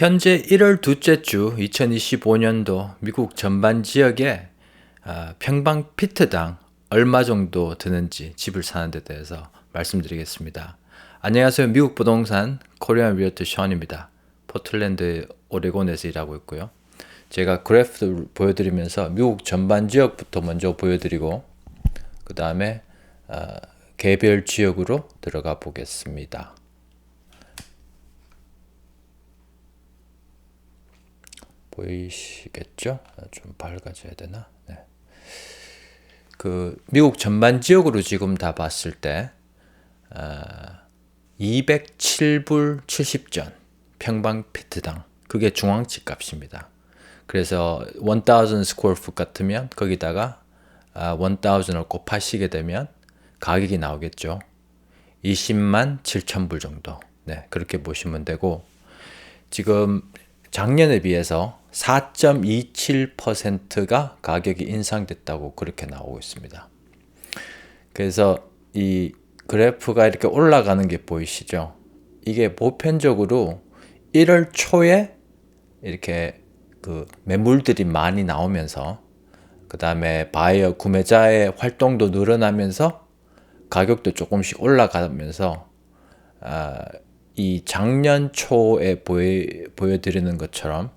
현재 1월 둘째 주 2025년도 미국 전반 지역에 아, 평방 피트당 얼마 정도 드는지 집을 사는 데 대해서 말씀드리겠습니다. 안녕하세요. 미국 부동산 코리안 리얼터 션입니다. 포틀랜드 오레곤에서 일하고 있고요. 제가 그래프를 보여드리면서 미국 전반 지역부터 먼저 보여드리고 그 다음에 어, 개별 지역으로 들어가 보겠습니다. 보이시겠죠? 아, 좀 밝아져야 되나? 네. 그 미국 전반 지역으로 지금 다 봤을 때 아, 207불 70전 평방 피트당 그게 중앙치 값입니다. 그래서 1000 스퀘어 풋 같으면 거기다가 아, 1000을 곱하시게 되면 가격이 나오겠죠. 20만 7천 불 정도. 네, 그렇게 보시면 되고 지금 작년에 비해서 4.27%가 가격이 인상됐다고 그렇게 나오고 있습니다. 그래서 이 그래프가 이렇게 올라가는 게 보이시죠? 이게 보편적으로 1월 초에 이렇게 그 매물들이 많이 나오면서 그 다음에 바이어 구매자의 활동도 늘어나면서 가격도 조금씩 올라가면서 아, 이 작년 초에 보여, 보여드리는 것처럼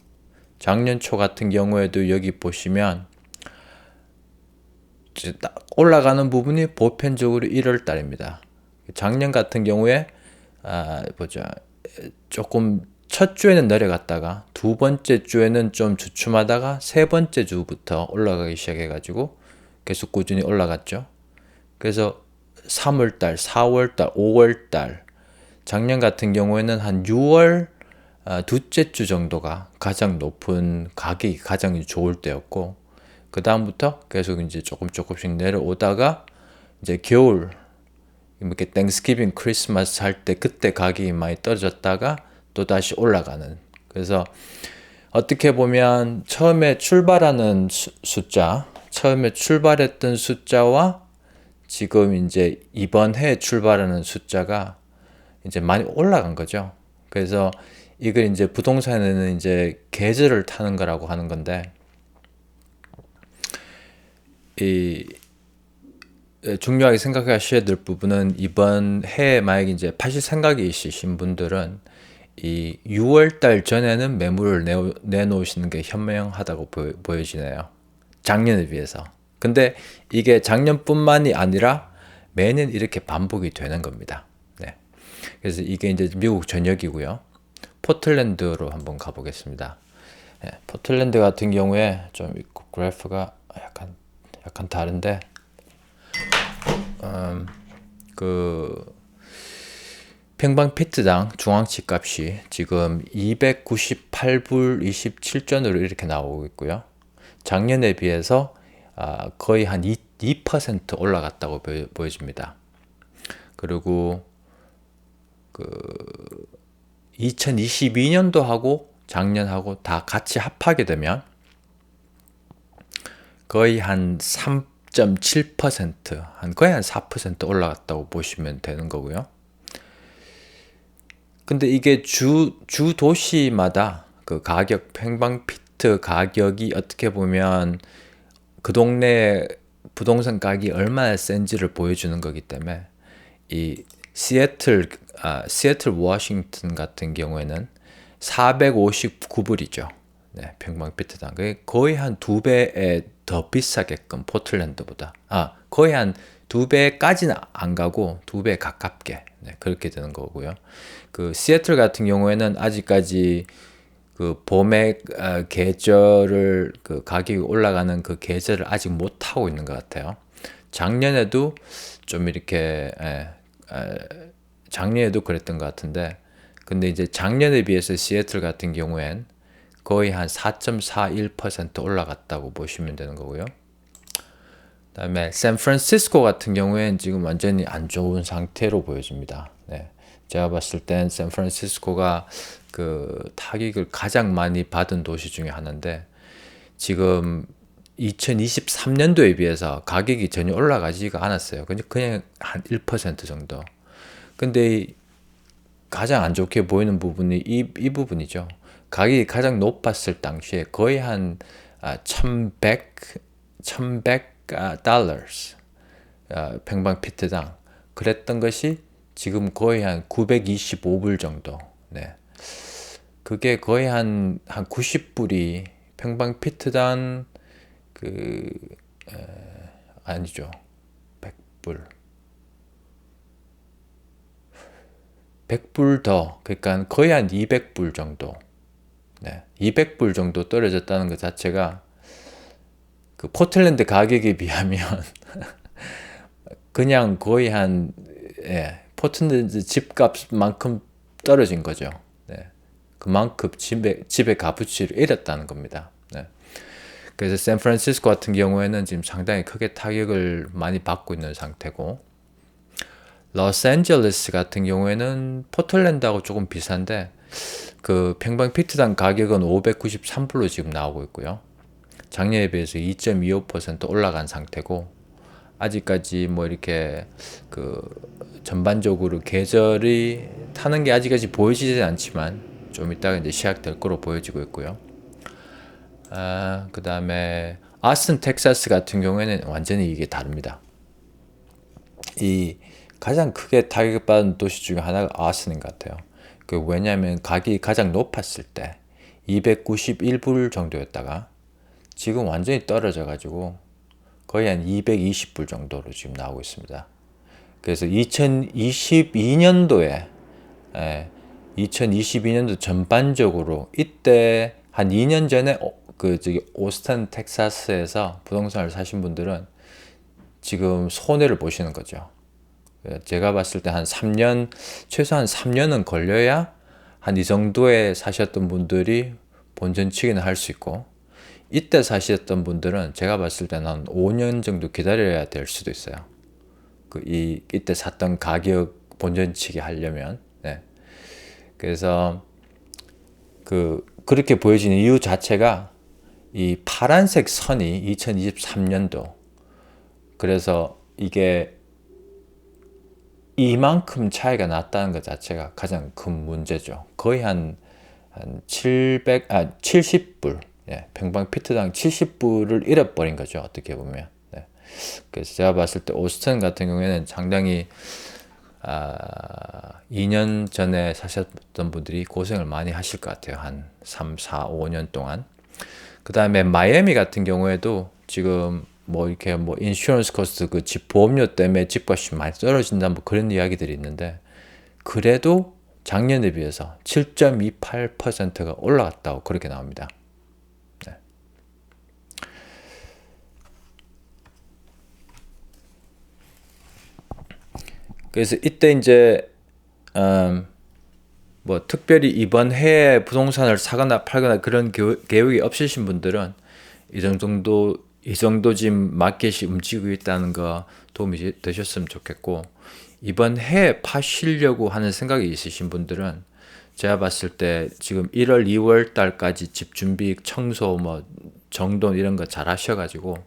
작년 초 같은 경우에도 여기 보시면 올라가는 부분이 보편적으로 1월 달입니다. 작년 같은 경우에 아, 보자 조금 첫 주에는 내려갔다가 두 번째 주에는 좀 주춤하다가 세 번째 주부터 올라가기 시작해가지고 계속 꾸준히 올라갔죠. 그래서 3월달, 4월달, 5월달 작년 같은 경우에는 한 6월 아, 둘째 주 정도가 가장 높은 가격이 가장 좋을 때였고 그 다음부터 계속 이제 조금 조금씩 내려오다가 이제 겨울 이렇게 땡스기빙 크리스마스 할 때 그때 가격이 많이 떨어졌다가 또 다시 올라가는. 그래서 어떻게 보면 처음에 출발하는 수, 숫자 처음에 출발했던 숫자와 지금 이제 이번 해에 출발하는 숫자가 이제 많이 올라간 거죠. 그래서 이걸 이제 부동산에는 이제 계절을 타는 거라고 하는 건데 이 중요하게 생각하셔야 될 부분은 이번 해에 만약 이제 파실 생각이 있으신 분들은 이 6월 달 전에는 매물을 내, 놓으시는 게 현명하다고 보여, 지네요 작년에 비해서. 근데 이게 작년뿐만이 아니라 매년 이렇게 반복이 되는 겁니다. 네. 그래서 이게 이제 미국 전역이고요. 포틀랜드로 한번 가보겠습니다. 예, 포틀랜드 같은 경우에 좀 그래프가 약간 약간 다른데 음, 그 평방 피트당 중앙치 값이 지금 298불 27전으로 이렇게 나오고 있고요. 작년에 비해서 아, 거의 한 2, 2% 올라갔다고 보여, 집니다 그리고 그 2022년도 하고 작년하고 다 같이 합하게 되면 거의 한 3.7%, 한 거의 한 4% 올라갔다고 보시면 되는 거고요. 근데 이게 주, 주 도시마다 그 가격, 평방피트 가격이 어떻게 보면 그 동네 부동산 가격이 얼마나 센지를 보여주는 거기 때문에 이 시애틀 아, 시애틀 워싱턴 같은 경우에는 459불이죠. 네, 평방피트당. 거의 한 두 배에 더 비싸게끔 포틀랜드보다. 아, 거의 한 두 배까지는 안 가고 두 배 가깝게. 네, 그렇게 되는 거고요. 그 시애틀 같은 경우에는 아직까지 그 봄의 어, 계절을 그 가격이 올라가는 그 계절을 아직 못 하고 있는 것 같아요. 작년에도 좀 이렇게 에, 에, 작년에도 그랬던 것 같은데 근데 이제 작년에 비해서 시애틀 같은 경우엔 거의 한 4.41% 올라갔다고 보시면 되는 거고요. 그다음에 샌프란시스코 같은 경우엔 지금 완전히 안 좋은 상태로 보여집니다. 네. 제가 봤을 땐 샌프란시스코가 그 타격을 가장 많이 받은 도시 중에 하나인데 지금 2023년도에 비해서 가격이 전혀 올라가지가 않았어요. 그냥 한 1% 정도. 근데 가장 안 좋게 보이는 부분이 이, 이 부분이죠. 가격이 가장 높았을 당시에 거의 한 아, 1100, 1100 아, 달러스 아, 평방피트당 그랬던 것이 지금 거의 한 925불 정도. 네. 그게 거의 한, 한 90불이 평방피트당 그, 에, 아니죠. 100불. 100불 더, 그러니까 거의 한 200불 정도. 네. 200불 정도 떨어졌다는 것 자체가 그 포틀랜드 가격에 비하면 그냥 거의 한 예, 포틀랜드 집값만큼 떨어진 거죠. 네. 그만큼 집에 집의 값어치를 잃었다는 겁니다. 네. 그래서 샌프란시스코 같은 경우에는 지금 상당히 크게 타격을 많이 받고 있는 상태고 로스앤젤레스 같은 경우에는 포틀랜드하고 조금 비슷한데 그 평방 피트당 가격은 593불로 지금 나오고 있고요. 작년에 비해서 2.25% 올라간 상태고 아직까지 뭐 이렇게 그 전반적으로 계절이 타는 게 아직까지 보여지지 않지만 좀 이따가 이제 시작될 거로 보여지고 있고요. 아, 그 다음에 아스틴 텍사스 같은 경우에는 완전히 이게 다릅니다. 이 가장 크게 타격받은 도시 중에 하나가 아스틴인 것 같아요. 그 왜냐하면 가격이 가장 높았을 때 291불 정도였다가 지금 완전히 떨어져 가지고 거의 한 220불 정도로 지금 나오고 있습니다. 그래서 2022년도에 예, 2022년도 전반적으로 이때 한 2년 전에 어, 그 저기 오스턴 텍사스에서 부동산을 사신 분들은 지금 손해를 보시는 거죠. 제가 봤을 때 한 3년 최소한 3년은 걸려야 한 이 정도에 사셨던 분들이 본전 치기는 할 수 있고 이때 사셨던 분들은 제가 봤을 때는 한 5년 정도 기다려야 될 수도 있어요. 그 이 이때 샀던 가격 본전 치기 하려면 네. 그래서 그 그렇게 보여지는 이유 자체가 이 파란색 선이 2023년도 그래서 이게 이만큼 차이가 났다는 것 자체가 가장 큰 문제죠. 거의 한, 한 700, 아, 70불, 예, 평방 피트당 70불을 잃어버린 거죠. 어떻게 보면. 네. 그래서 제가 봤을 때 오스턴 같은 경우에는 상당히 아, 2년 전에 사셨던 분들이 고생을 많이 하실 것 같아요. 한 3, 4, 5년 동안. 그 다음에 마이애미 같은 경우에도 지금 뭐 이렇게 뭐 인슈런스 코스트 그 집 보험료 때문에 집값이 많이 떨어진다 뭐 그런 이야기들이 있는데 그래도 작년에 비해서 7.28%가 올라갔다고 그렇게 나옵니다. 네. 그래서 이때 이제 음, 뭐 특별히 이번 해에 부동산을 사거나 팔거나 그런 계획이 없으신 분들은 이 정도 이 정도 지금 마켓이 움직이고 있다는 거 도움이 되셨으면 좋겠고 이번 해 파시려고 하는 생각이 있으신 분들은 제가 봤을 때 지금 1월, 2월 달까지 집 준비, 청소, 뭐 정돈 이런 거 잘 하셔가지고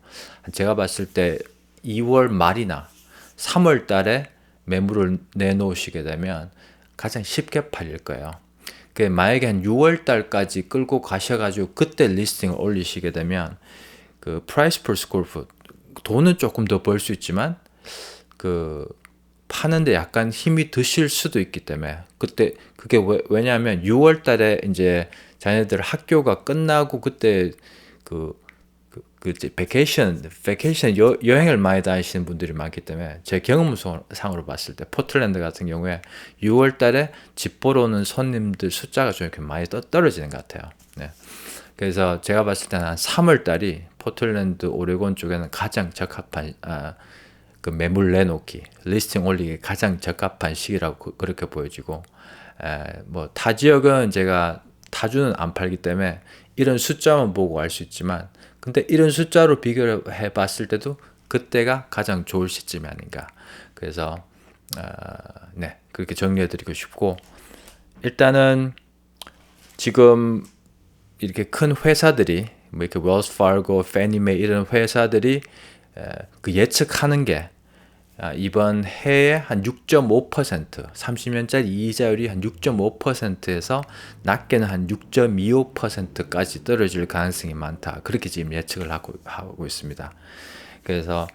제가 봤을 때 2월 말이나 3월 달에 매물을 내놓으시게 되면 가장 쉽게 팔릴 거예요. 그 만약에 한 6월 달까지 끌고 가셔가지고 그때 리스팅을 올리시게 되면 그 price per 돈은 조금 더 벌 수 있지만 그 파는데 약간 힘이 드실 수도 있기 때문에 그때 그게 왜, 왜냐하면 6월 달에 이제 자녀들 학교가 끝나고 그때 그 그, 그 베케이션, 베케이션 여, 여행을 많이 다니시는 분들이 많기 때문에 제 경험상으로 봤을 때 포틀랜드 같은 경우에 6월 달에 집 보러 오는 손님들 숫자가 좀 이렇게 많이 떠, 떨어지는 것 같아요. 네. 그래서 제가 봤을 때는 한 3월 달이 포틀랜드 오레곤 쪽에는 가장 적합한 아, 그 매물 내놓기 리스팅 올리기 가장 적합한 시기라고 그, 그렇게 보여지고 뭐 타 지역은 제가 타주는 안 팔기 때문에 이런 숫자만 보고 알 수 있지만 근데 이런 숫자로 비교해 봤을 때도 그때가 가장 좋을 시점이 아닌가. 그래서 어, 네 그렇게 정리해 드리고 싶고 일단은 지금 이렇게 큰 회사들이 뭐 이렇게 웰스 파고, 페니메 이런 회사들이 그 예측하는 게 아, 이번 해에 한 6.5% 30년짜리 이자율이 한 6.5%에서 낮게는 한 6.25%까지 떨어질 가능성이 많다. 그렇게 지금 예측을 하고 하고 있습니다. 그래서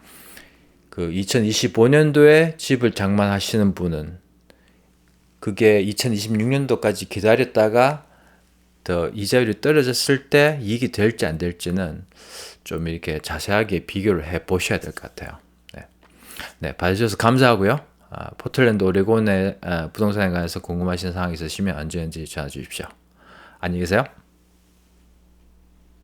그 2025년도에 집을 장만하시는 분은 그게 2026년도까지 기다렸다가 더 이자율이 떨어졌을 때 이익이 될지 안 될지는 좀 이렇게 자세하게 비교를 해 보셔야 될 것 같아요. 네, 네 봐주셔서 감사하고요. 아, 포틀랜드 오레곤의 아, 부동산에 관해서 궁금하신 사항이 있으시면 언제든지 전화 주십시오. 안녕히 계세요.